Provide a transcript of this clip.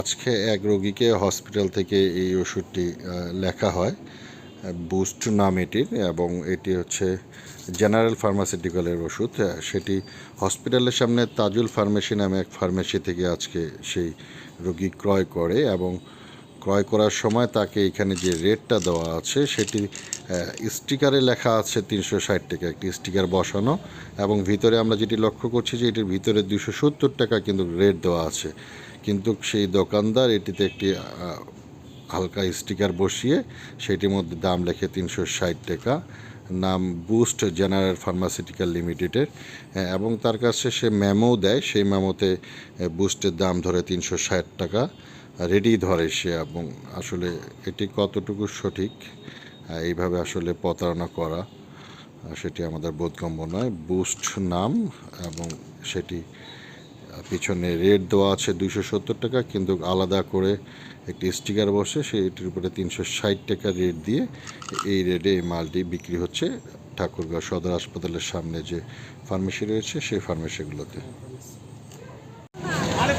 আজকে এক রোগীকে হসপিটাল থেকে এই ওষুধটি লেখা হয়, বুস্ট নাম এটির এবং এটি হচ্ছে জেনারেল ফার্মাসিউটিক্যালের ওষুধ। সেটি হসপিটালের সামনে তাজুল ফার্মেসি নামে এক ফার্মেসি থেকে আজকে সেই রোগী ক্রয় করে এবং ক্রয় করার সময় তাকে এখানে যে রেটটা দেওয়া আছে, সেটি স্টিকারে লেখা আছে তিনশো ষাট টাকা একটি স্টিকার বসানো এবং ভিতরে আমরা যেটি লক্ষ্য করছি যে এটির ভিতরে দুশো সত্তর টাকা কিন্তু রেট দেওয়া আছে। কিন্তু সেই দোকানদার এটিতে একটি হালকা স্টিকার বসিয়ে সেটির মধ্যে দাম লেখে তিনশো ষাট টাকা, নাম বুস্ট জেনারেল ফার্মাসিউটিক্যাল লিমিটেডের এবং তার কাছে সে মেমো দেয়, সেই ম্যামোতে বুস্টের দাম ধরে তিনশো ষাট টাকা, রেডি ধরে সে এবং আসলে এটি কতটুকু সঠিক এইভাবে আসলে প্রতারণা করা সেটি আমাদের বোধগম্য নয়। বুস্ট নাম এবং সেটি পিছনে রেট দেওয়া আছে দুইশো সত্তর টাকা, কিন্তু আলাদা করে একটি স্টিকার বসে, সেইটির উপরে তিনশো ষাট টাকা রেট দিয়ে এই রেটে এই মালটি বিক্রি হচ্ছে ঠাকুরগাঁও সদর হাসপাতালের সামনে যে ফার্মেসি রয়েছে, সেই ফার্মেসিগুলোতে। আরে